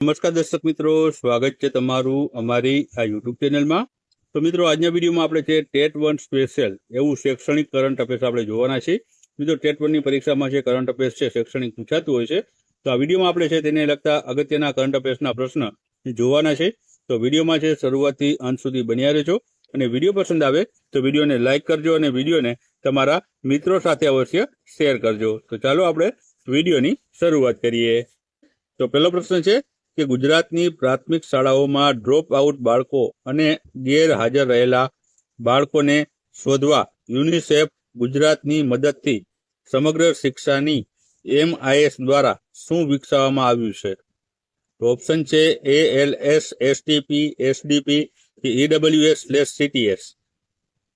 નમસ્કાર દર્શક મિત્રો, સ્વાગત છે તમારું અમારી આ યુટ્યુબ ચેનલમાં. તો મિત્રો, આજના વિડીયોમાં આપણે છે ટેટ વન સ્પેશિયલ, એવું શૈક્ષણિક કરંટ અફેર્સ આપણે જોવાના છે મિત્રો, ટેટ વનની પરીક્ષામાં જે કરંટ અફેર્સ છે, શૈક્ષણિક પૂછાતું હોય છે, તો આ વિડીયોમાં આપણે છે તેને લગતા અગત્યના કરંટ અફેર્સના પ્રશ્ન જોવાના છે. તો વિડીયોમાં છે શરૂઆતથી અંત સુધી બન્યા રહેજો. અને વીડિયો પસંદ આવે તો વિડીયોને લાઇક કરજો અને વિડીયોને તમારા મિત્રો સાથે અવશ્ય શેર કરજો. તો ચાલો આપણે વિડીયોની શરૂઆત કરીએ. તો પહેલો પ્રશ્ન છે કે ગુજરાતની પ્રાથમિક શાળાઓમાં ડ્રોપ આઉટ બાળકો અને ગેરહાજર રહેલા બાળકોને શોધવા યુનિસેફ ગુજરાતની મદદથી સમગ્ર શિક્ષાની એમઆઈએસ દ્વારા શું વિકસાવવામાં આવ્યું છે? તો ઓપ્શન છે A L S STP SDP કે ઈડબ્લ્યુએસ સ્લેશ સીટીએસ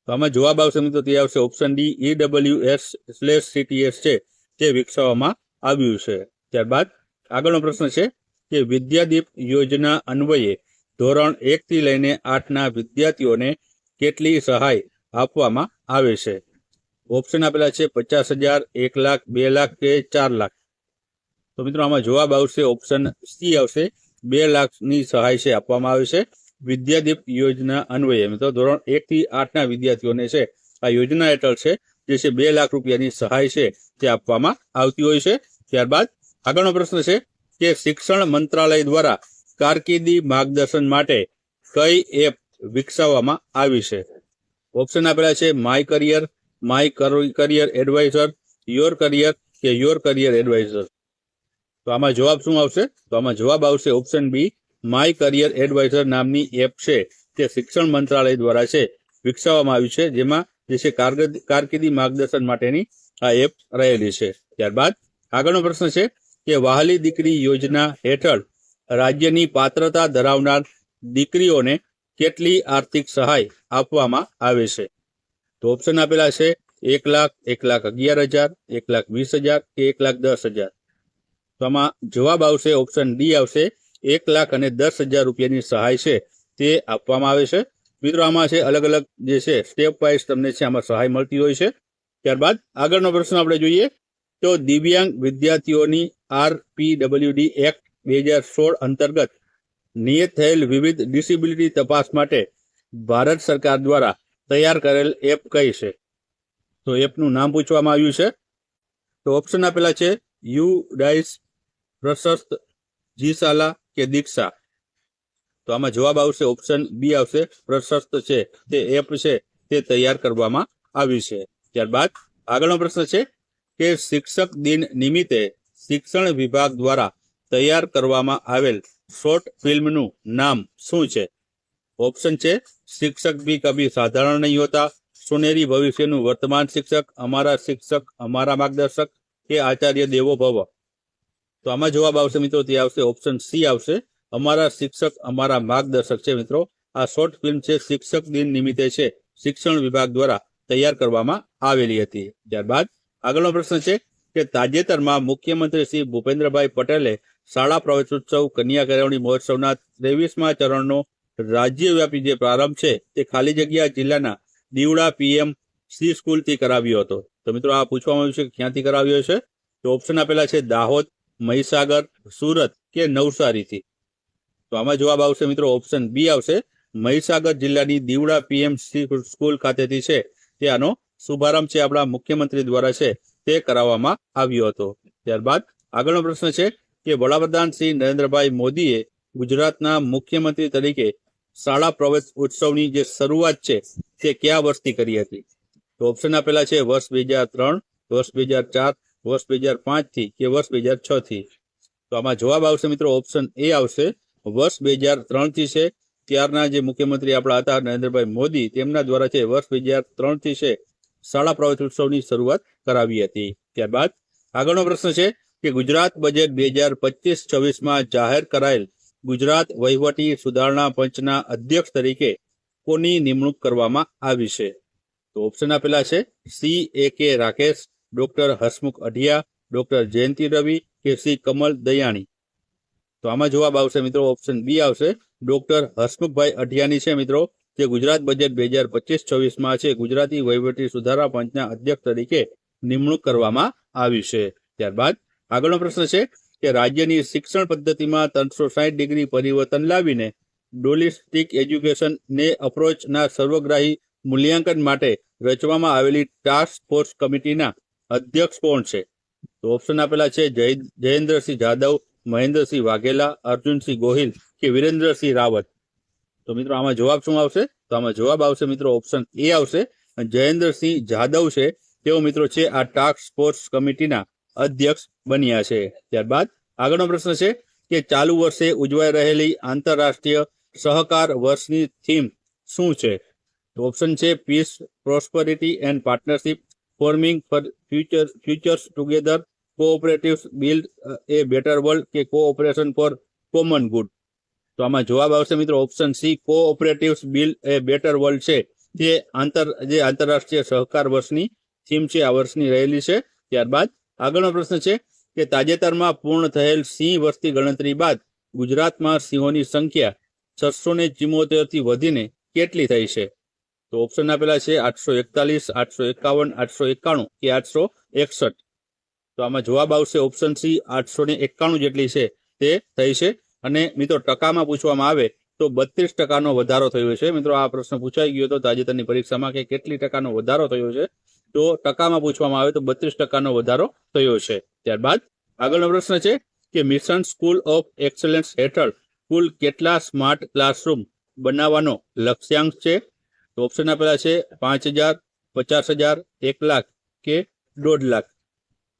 તો આમાં જવાબ આવશે મિત્રો, તે આવશે option D EWS slash CTS છે તે વિકસાવવામાં આવ્યું છે. ત્યારબાદ આગળનો પ્રશ્ન છે કે વિદ્યાદીપ યોજના અન્વયે ધોરણ એકથી લઈને આઠના વિદ્યાર્થીઓને કેટલી સહાય આપવામાં આવે છે? ઓપ્શન આપેલા છે પચાસ હજાર, એક લાખ, બે લાખ કે ચાર લાખ. તો મિત્રો, આમાં જવાબ આવશે ઓપ્શન સી આવશે. બે લાખની સહાય છે, આપવામાં આવે છે. વિદ્યાદીપ યોજના અન્વયે મિત્રો, ધોરણ એકથી આઠના વિદ્યાર્થીઓને છે, આ યોજના હેઠળ છે, જે છે બે લાખ રૂપિયાની સહાય છે, તે આપવામાં આવતી હોય છે. ત્યારબાદ આગળનો પ્રશ્ન છે કે શિક્ષણ મંત્રાલય દ્વારા કારકિર્દી માર્ગદર્શન માટે કઈ એપ વિકસાવવામાં આવી છે? ઓપ્શન આપેલા છે my career my career advisor your career કે યોર કરિયર એડવાઇઝર તો આમાં જવાબ શું આવશે? તો આમાં જવાબ આવશે option B my career advisor નામની એપ છે તે શિક્ષણ મંત્રાલય દ્વારા છે, વિકસાવવામાં આવી છે, જેમાં જે છે કારકિર્દી માર્ગદર્શન માટેની આ એપ રહેલી છે. ત્યારબાદ આગળનો પ્રશ્ન છે કે વહાલી દીકરી યોજના હેઠળ રાજ્યની પાત્રતા ધરાવનાર દીકરીઓને કેટલી આર્થિક સહાય આપવામાં આવે છે? તો ઓપ્શન આપેલા છે, એક લાખ એક લાખ અગિયાર હજાર, એક લાખ વીસ હજાર કે એક લાખ દસ હજાર. તો આમાં જવાબ આવશે ઓપ્શન ડી આવશે, એક લાખ અને દસ હજાર રૂપિયાની સહાય છે તે આપવામાં આવે છે. મિત્રો, આમાં છે અલગ અલગ જે છે સ્ટેપ વાઇઝ તમને છે આમાં સહાય મળતી હોય છે. ત્યારબાદ આગળનો પ્રશ્ન આપણે જોઈએ તો દિવ્યાંગ વિદ્યાર્થીઓની આરપીડબ્લ્યુડી એક્ટ બે હજાર સોળ અંતર્ગત નિયત થયેલ વિવિધ ડિસેબિલિટી તપાસ માટે ભારત સરકાર દ્વારા તૈયાર કરેલ એપ કઈ છે? તો એપનું નામ પૂછવામાં આવ્યું છે. તો ઓપ્શન આપેલા છે યુ ડાઇસ પ્રશસ્ત જીસાલા કે દીક્ષા? તો આમાં જવાબ આવશે ઓપ્શન બી આવશે, પ્રશસ્ત છે. તે એપ છે, તે તૈયાર કરવામાં આવી છે. ત્યારબાદ આગળનો પ્રશ્ન છે કે શિક્ષક દિન નિમિત્તે શિક્ષણ વિભાગ દ્વારા તૈયાર કરવામાં આવેલ શોર્ટ ફિલ્મનું નામ શું છે? ઓપ્શન છે, શિક્ષક બી કભી સાધારણ નહીં હોતા. સુનેરી ભવિષ્યનું વર્તમાન શિક્ષક, અમારા શિક્ષક, અમારા માર્ગદર્શક કે આચાર્ય દેવો ભવ. તો આમાં જવાબ આવશે મિત્રો, તે આવશે ઓપ્શન સી આવશે. અમારા શિક્ષક, અમારા માર્ગદર્શક છે મિત્રો. આ શોર્ટ ફિલ્મ છે, શિક્ષક દિન નિમિત્તે છે. શિક્ષણ વિભાગ દ્વારા તૈયાર કરવામાં આવેલી હતી. ત્યારબાદ આગળનો પ્રશ્ન છે કે તાજેતરમાં મુખ્યમંત્રી શ્રી ભૂપેન્દ્રભાઈ પટેલે શાળા પ્રવેશોત્સવ કન્યા કેળવણી મહોત્સવના ત્રેવીસમા ચરણનો રાજ્યવ્યાપી જે પ્રારંભ છે તે ખાલી જગ્યા જિલ્લાના દીવડા પીએમ સી સ્કૂલથી કરાવ્યો હતો. તો મિત્રો આ પૂછવામાં આવ્યું છે કે ક્યાંથી કરાવ્યો છે? તો ઓપ્શન આપેલા છે દાહોદ, મહીસાગર, સુરત કે નવસારીથી. તો આમાં જવાબ આવશે મિત્રો ઓપ્શન બી આવશે. મહીસાગર જિલ્લાની દીવડા પીએમ સ્કૂલ ખાતેથી છે તે આનો શુભારંભ છે આપણા મુખ્યમંત્રી દ્વારા છે, તે કરાવવામાં આવ્યો હતો. ત્યારબાદ આગળનો પ્રશ્ન છે કે વડાપ્રધાન શ્રી નરેન્દ્રભાઈ મોદીએ ગુજરાતના મુખ્યમંત્રી તરીકે શાળા પ્રવેશ ઉત્સવની જે શરૂઆત છે, તે કયા વર્ષથી કરી હતી? તો ઓપ્શન આપેલા છે વર્ષ બે હજાર ત્રણ, વર્ષ બે હજાર ચાર, વર્ષ બે હજાર પાંચથી કે વર્ષ બે હજાર છ થી. તો આમાં જવાબ આવશે મિત્રો ઓપ્શન એ આવશે. વર્ષ બે હજાર ત્રણથી છે, ત્યારના જે મુખ્યમંત્રી આપણા હતા નરેન્દ્રભાઈ મોદી, તેમના દ્વારા છે વર્ષ બે હજાર ત્રણથી છે શાળા પ્રવેશ ઉત્સવની શરૂઆત કરાવી હતી. ત્યારબાદ આગળનો પ્રશ્ન છે કે ગુજરાત બજેટ બે હજાર પચીસ છવ્વીસમાં જાહેર કરાયેલ ગુજરાત વહીવટી સુધારણા પંચના અધ્યક્ષ તરીકે કોની નિમણૂક કરવામાં આવી છે? તો ઓપ્શન આપેલા છે C A K Rakesh doctor Hasmukh Adhia doctor Jayanti Ravi, કે સી કમલ દયાણી? તો આમાં જવાબ આવશે મિત્રો ઓપ્શન બી આવશે. ડોક્ટર હસમુખભાઈ અઢિયાની છે મિત્રો. જે ગુજરાત બજેટ બે હજાર પચીસ છવ્વીસમાં છે, ગુજરાતી વહીવટી સુધારા પંચના અધ્યક્ષ તરીકે નિમણૂક કરવામાં આવી છે. ત્યારબાદ આગળનો પ્રશ્ન છે કે રાજ્યની શિક્ષણ પદ્ધતિમાં ત્રણસો સાઠ ડિગ્રી પરિવર્તન લાવીને ડોલિસ્ટિક એજ્યુકેશનને અપ્રોચના સર્વગ્રાહી મૂલ્યાંકન માટે રચવામાં આવેલી ટાસ્ક ફોર્સ કમિટીના અધ્યક્ષ કોણ છે? તો ઓપ્શન આપેલા છે જય જયેન્દ્રસિંહ જાદવ, મહેન્દ્રસિંહ વાઘેલા, અર્જુનસિંહ ગોહિલ કે વિરેન્દ્રસિંહ રાવત. તો મિત્રો, આમાં જવાબ શું આવશે? તો આમાં જવાબ આવશે મિત્રો ઓપ્શન એ આવશે. જયેન્દ્રસિંહ જાદવ છે. તેઓ મિત્રો છે આ ટાસ્ક ફોર્સ કમિટીના અધ્યક્ષ બન્યા છે. ત્યારબાદ આગળનો પ્રશ્ન છે કે ચાલુ વર્ષે ઉજવાઈ રહેલી આંતરરાષ્ટ્રીય સહકાર વર્ષની થીમ શું છે? તો ઓપ્શન છે peace prosperity and partnership forming for future futures together cooperatives build a better world કે કોઓપરેશન ફોર કોમન ગુડ તો આમાં જવાબ આવશે મિત્રો option C cooperatives build a better world છે. જે આંતર, જે આંતરરાષ્ટ્રીય સહકાર વર્ષની થીમ છે, આ વર્ષની રહેલી છે. ત્યારબાદ આગળનો પ્રશ્ન છે કે તાજેતરમાં પૂર્ણ થયેલ સિંહ વસ્તી ગણતરી બાદ ગુજરાતમાં સિંહોની સંખ્યા છસો ને ચિમોતેરથી વધીને કેટલી થઈ છે? તો ઓપ્શન આપેલા છે આઠસો એકતાલીસ, આઠસો એકાવન, આઠસો એકાણું કે આઠસો એકસઠ. તો આમાં જવાબ આવશે ઓપ્શન સી આઠસો ને એકાણું જેટલી છે તે થઈ છે. અને મિત્રો ટકામાં પૂછવામાં આવે તો બત્રીસ ટકાનો વધારો થયો છે. મિત્રો આ પ્રશ્ન પૂછાઈ ગયો હતો તાજેતરની પરીક્ષામાં કે કેટલી ટકાનો વધારો થયો છે. તો ટકામાં પૂછવામાં આવે તો બત્રીસ ટકાનો વધારો થયો છે. ત્યારબાદ આગળનો પ્રશ્ન છે કે મિશન સ્કૂલ ઓફ એક્સલન્સ હેઠળ કુલ કેટલા સ્માર્ટ ક્લાસરૂમ બનાવવાનો લક્ષ્યાંક છે? તો ઓપ્શન આપેલા છે પાંચ હજાર, પચાસ હજાર, એક લાખ કે દોઢ લાખ.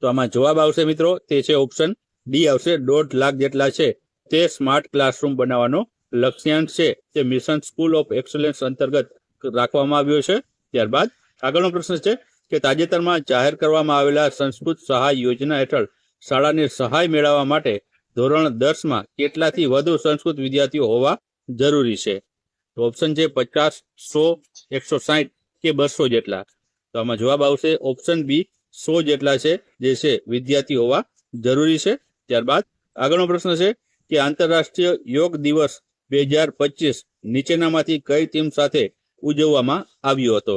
તો આમાં જવાબ આવશે મિત્રો, તે છે ઓપ્શન ડી આવશે, દોઢ લાખ જેટલા છે. તે સ્માર્ટ ક્લાસરૂમ બનાવવાનો લક્ષ્યાંક છે. તે મિશન સ્કૂલ ઓફ એક્સલન્સ અંતર્ગત રાખવામાં આવ્યો છે. ત્યારબાદ આગળનો પ્રશ્ન છે કે તાજેતરમાં જાહેર કરવામાં આવેલા સંસ્કૃત સહાય યોજના હેઠળ શાળાને સહાય મેળવવા માટે ધોરણ દસમાં કેટલાથી વધુ સંસ્કૃત વિદ્યાર્થીઓ હોવા જરૂરી છે? તો ઓપ્શન છે પચાસ, સો, એકસો સાહીઠ કે બસો જેટલા. તો આમાં જવાબ આવશે ઓપ્શન બી, સો જેટલા છે જે છે વિદ્યાર્થી હોવા જરૂરી છે. ત્યારબાદ આગળનો પ્રશ્ન છે કે આંતરરાષ્ટ્રીય યોગ દિવસ બે હજાર પચીસ નીચેનામાંથી કઈ ટીમ સાથે ઉજવવામાં આવ્યો હતો?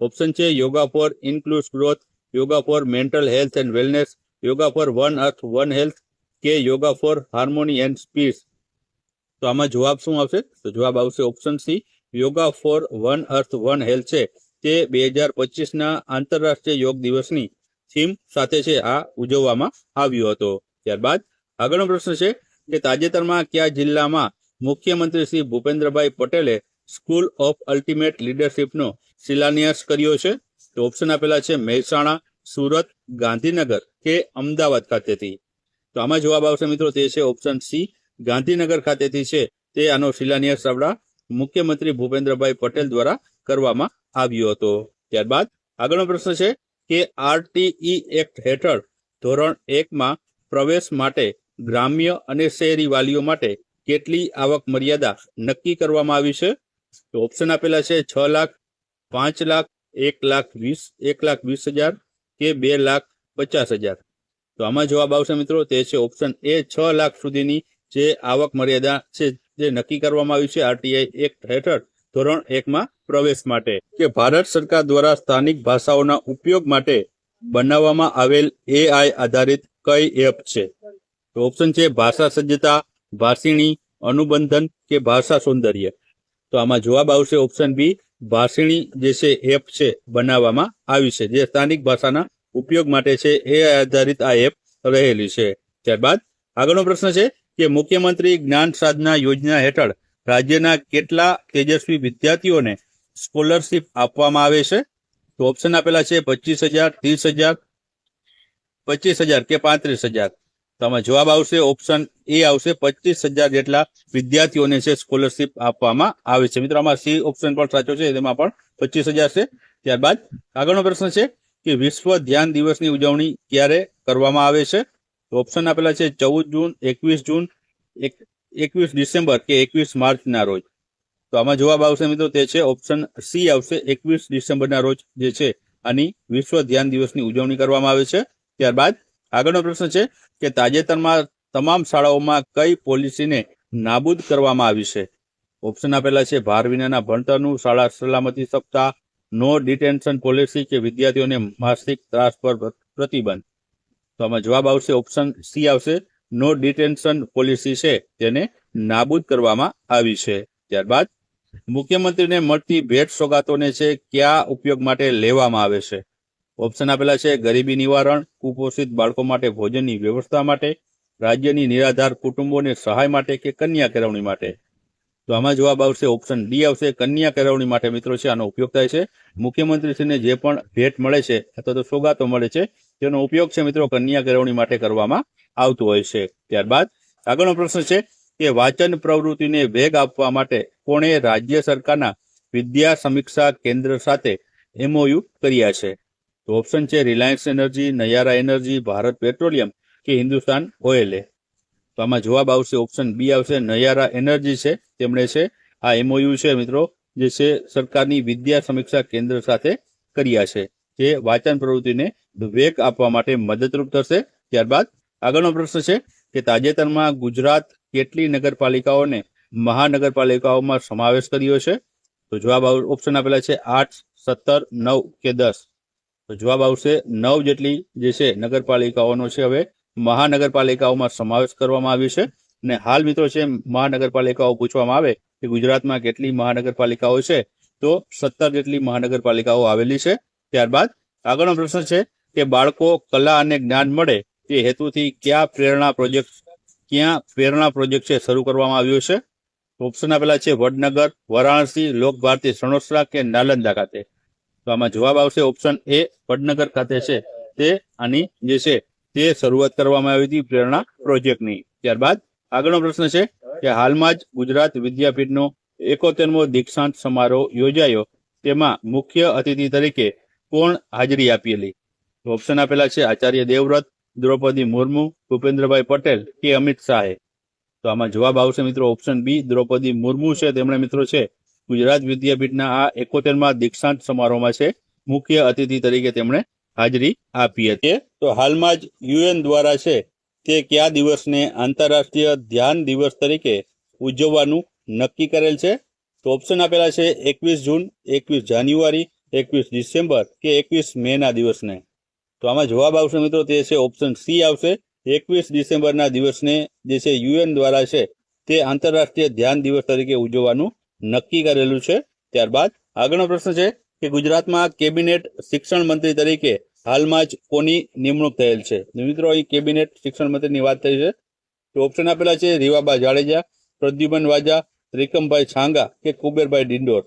ઓપ્શન છે, yoga for inclusive growth, yoga for mental health and wellness, yoga for one earth, one health કે yoga for harmony and peace તો આમાં જવાબ શું આવશે? તો જવાબ આવશે option C, yoga for one earth, one health છે. તે બે હજાર પચીસના આંતરરાષ્ટ્રીય યોગ દિવસની થીમ સાથે છે, આ ઉજવવામાં આવ્યો હતો. ત્યારબાદ આગળનો પ્રશ્ન છે કે તાજેતરમાં કયા જિલ્લામાં મુખ્યમંત્રી શ્રી ભૂપેન્દ્રભાઈ પટેલે સ્કૂલ ઓફ અલ્ટિમેટ લીડરશીપનો શિલાન્યાસ કર્યો છે? તો ઓપ્શન આપેલા છે મહેસાણા, સુરત, ગાંધીનગર કે અમદાવાદ ખાતેથી. તો આમાં જવાબ આવશે મિત્રો તે છે ઓપ્શન સી, ગાંધીનગર ખાતેથી છે. તે આનો શિલાન્યાસ આપણા મુખ્યમંત્રી ભૂપેન્દ્રભાઈ પટેલ દ્વારા કરવામાં આવ્યો હતો. ત્યારબાદ આગળનો પ્રશ્ન છે કે આરટીઈ એક્ટ હેઠળ ધોરણ એકમાં પ્રવેશ માટે ગ્રામ્ય અને શહેરી વાલીઓ માટે કેટલી આવક મર્યાદા નક્કી કરવામાં આવી છે? તો ઓપ્શન આપેલા છે છ લાખ, પાંચ લાખ, એક લાખ વીસ, એક લાખ વીસ હજાર કે બે લાખ પચાસ હજાર. તો આમાં જવાબ આવશે મિત્રો, તે છે ઓપ્શન એ, છ લાખ સુધીની જે આવક મર્યાદા છે જે નક્કી કરવામાં આવી છે આરટીઆઈ એક્ટ હેઠળ ધોરણ એકમાં પ્રવેશ માટે. કે ભારત સરકાર દ્વારા સ્થાનિક ભાષાઓના ઉપયોગ માટે બનાવવામાં આવેલ એઆઈ આધારિત કઈ એપ છે? ઓપ્શન છે ભાષા સજ્જતા, ભાષિણી, અનુબંધન કે ભાષા સૌંદર્ય. તો આમાં જવાબ આવશે ઓપ્શન બી ભાષિણી જે છે એપ છે, બનાવવામાં આવી છે. જે સ્થાનિક ભાષાના ઉપયોગ માટે છે, એ આધારિત આ એપ રહેલી છે. ત્યારબાદ આગળનો પ્રશ્ન છે કે મુખ્યમંત્રી જ્ઞાન સાધના યોજના હેઠળ રાજ્યના કેટલા તેજસ્વી વિદ્યાર્થીઓને સ્કોલરશીપ આપવામાં આવે છે? તો ઓપ્શન આપેલા છે પચીસ હજાર, ત્રીસ હજાર, પચીસ હજાર કે પાંત્રીસ હજાર. તો આમાં જવાબ આવશે ઓપ્શન એ આવશે. પચીસ હજાર જેટલા વિદ્યાર્થીઓને છે સ્કોલરશીપ આપવામાં આવે છે. મિત્રો, આમાં સી ઓપ્શન પણ સાચો છે. તેમાં પણ પચીસ હજાર છે. ત્યારબાદ આગળનો પ્રશ્ન છે કે વિશ્વ ધ્યાન દિવસની ઉજવણી ક્યારે કરવામાં આવે છે? તો ઓપ્શન આપેલા છે ચૌદ જૂન, એકવીસ જૂન, એક- એકવીસ ડિસેમ્બર કે એકવીસ માર્ચના રોજ. તો આમાં જવાબ આવશે મિત્રો તે છે ઓપ્શન સી આવશે. એકવીસ ડિસેમ્બરના રોજ જે છે આની વિશ્વ ધ્યાન દિવસની ઉજવણી કરવામાં આવે છે. ત્યારબાદ આગળનો પ્રશ્ન છે કે તાજેતરમાં તમામ શાળાઓમાં કઈ પોલિસીને નાબૂદ કરવામાં આવી છે? ઓપ્શન આપેલા છે, ભાર વિનાના ભણતરનું શાળા સલામતી સપ્તાહ, નો ડિટેન્શન પોલિસી કે વિદ્યાર્થીઓને માસિક ત્રાસ પર પ્રતિબંધ. તો આમાં જવાબ આવશે, ઓપ્શન સી આવશે, નો ડિટેન્શન પોલિસી છે, તેને નાબૂદ કરવામાં આવી છે. ત્યારબાદ મુખ્યમંત્રીને મળતી ભેટ સોગાતોને છે, કયા ઉપયોગ માટે લેવામાં આવે છે? ઓપ્શન આપેલા છે ગરીબી નિવારણ, કુપોષિત બાળકો માટે ભોજનની વ્યવસ્થા માટે, રાજ્યની નિરાધાર કુટુંબોને સહાય માટે કે કન્યા કેળવણી માટે. તો આમાં જવાબ આવશે ઓપ્શન ડી આવશે, કન્યા કેળવણી માટે મિત્રો છે, આનો ઉપયોગ થાય છે. મુખ્યમંત્રીશ્રીને જે પણ ભેટ મળે છે, અથવા તો સોગાતો મળે છે, તેનો ઉપયોગ છે મિત્રો કન્યા કેળવણી માટે કરવામાં આવતો હોય છે. ત્યારબાદ આગળનો પ્રશ્ન છે કે વાંચન પ્રવૃત્તિને વેગ આપવા માટે કોણે રાજ્ય સરકારના વિદ્યા સમીક્ષા કેન્દ્ર સાથે એમઓયુ કર્યા છે? તો ઓપ્શન છે Reliance energy Nayara energy Bharat petroleum કે હિન્દુસ્તાન ઓઇલે તો આમાં જવાબ આવશે ઓપ્શન બી આવશે નયારા એનર્જી છે, તેમણે છે આ એમઓયુ છે મિત્રો, જે છે સરકારની વિદ્યા સમીક્ષા કેન્દ્ર સાથે કર્યા છે, જે વાંચન પ્રવૃત્તિને વેગ આપવા માટે મદદરૂપ થશે. ત્યારબાદ આગળનો પ્રશ્ન છે કે તાજેતરમાં ગુજરાત કેટલી નગરપાલિકાઓને મહાનગરપાલિકાઓમાં સમાવેશ કર્યો છે? તો જવાબ ઓપ્શન આપેલા છે આઠ, સત્તર, નવ કે દસ. તો જવાબ આવશે નવ જેટલી જે છે નગરપાલિકાઓનો છે હવે મહાનગરપાલિકાઓમાં સમાવેશ કરવામાં આવ્યો છે. અને હાલ મિત્રો છે મહાનગરપાલિકાઓ પૂછવામાં આવે કે ગુજરાતમાં કેટલી મહાનગરપાલિકાઓ છે, તો સત્તર જેટલી મહાનગરપાલિકાઓ આવેલી છે. ત્યારબાદ આગળનો પ્રશ્ન છે કે બાળકો કલા અને જ્ઞાન મળે તે હેતુથી કયા પ્રેરણા પ્રોજેક્ટ, ક્યાં પ્રેરણા પ્રોજેક્ટ છે શરૂ કરવામાં આવ્યો છે? ઓપ્શન આપેલા છે વડનગર, વારાણસી, લોકભારતી, સણોસરા કે નાલંદા ખાતે. તો આમાં જવાબ આવશે ઓપ્શન એ વડનગર ખાતે છે. તે આની જે છે, તે શરૂઆત કરવામાં આવી હતી પ્રેરણા પ્રોજેક્ટની. ત્યારબાદ આગળનો પ્રશ્ન છે કે હાલમાં જ ગુજરાત વિદ્યાપીઠનો એકોતેરમો દીક્ષાંત સમારોહ યોજાયો. તેમાં મુખ્ય અતિથિ તરીકે કોણ હાજરી આપેલી? ઓપ્શન આપેલા છે આચાર્ય દેવવ્રત, દ્રૌપદી મુર્મુ, ભૂપેન્દ્રભાઈ પટેલ કે અમિત શાહે. તો આમાં જવાબ આવશે મિત્રો ઓપ્શન બી દ્રૌપદી મુર્મુ છે. તેમણે મિત્રો છે ગુજરાત વિદ્યાપીઠના આ એકોતેરમાં દીક્ષાંત સમારોહમાં છે. મુખ્ય અતિથિ તરીકે તેમણે હાજરી આપી હતી. તો હાલમાં જ યુએન દ્વારા છે તે કયા દિવસને આંતરરાષ્ટ્રીય ધ્યાન દિવસ તરીકે ઉજવવાનું નક્કી કરેલ છે? તો ઓપ્શન આપેલા છે એકવીસ જૂન, એકવીસ જાન્યુઆરી, એકવીસ ડિસેમ્બર કે એકવીસ મે ના દિવસને. તો આમાં જવાબ આવશે મિત્રો તે છે ઓપ્શન સી આવશે. એકવીસ ડિસેમ્બરના દિવસને જે છે યુએન દ્વારા છે તે આંતરરાષ્ટ્રીય ધ્યાન દિવસ તરીકે ઉજવવાનું નક્કી કરેલું છે. ત્યારબાદ આગળનો પ્રશ્ન છે કે ગુજરાતમાં કેબિનેટ શિક્ષણ મંત્રી તરીકે હાલમાં જ કોની નિમણૂક થયેલ છે? મિત્રો, અહીં કેબિનેટ શિક્ષણ મંત્રીની વાત થઈ છે. તો ઓપ્શન આપેલા છે રીવાબા જાડેજા, પ્રદ્યુમન વાજા, ત્રિકમભાઈ છાંગા કે કુબેરભાઈ ડિંડોર.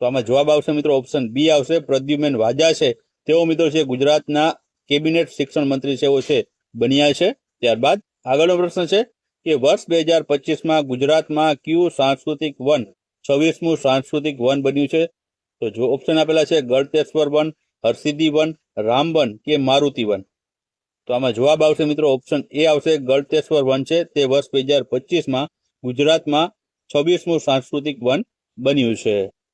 તો આમાં જવાબ આવશે મિત્રો ઓપ્શન બી આવશે. પ્રદ્યુમન વાજા છે. તેઓ મિત્રો છે ગુજરાતના કેબિનેટ શિક્ષણ મંત્રી એવો છે, બન્યા છે. ત્યારબાદ આગળનો પ્રશ્ન છે કે વર્ષ બે હજાર પચીસમાં ગુજરાતમાં કયું સાંસ્કૃતિક વન છવ્વીસમું સાંસ્કૃતિક વન બન્યું છે. તો જો ઓપ્શન આપેલા છે, ગળતેશ્વર વન, હરસિદ્ધિ વન રામવન કે મારુતિ વન. તો આમાં જવાબ આવશે મિત્રો ઓપ્શન એ આવશે, ગળતેશ્વર વન છે. તે વર્ષ બે હજાર પચીસમાં ગુજરાતમાં છવ્વીસમું સાંસ્કૃતિક વન બન્યું છે.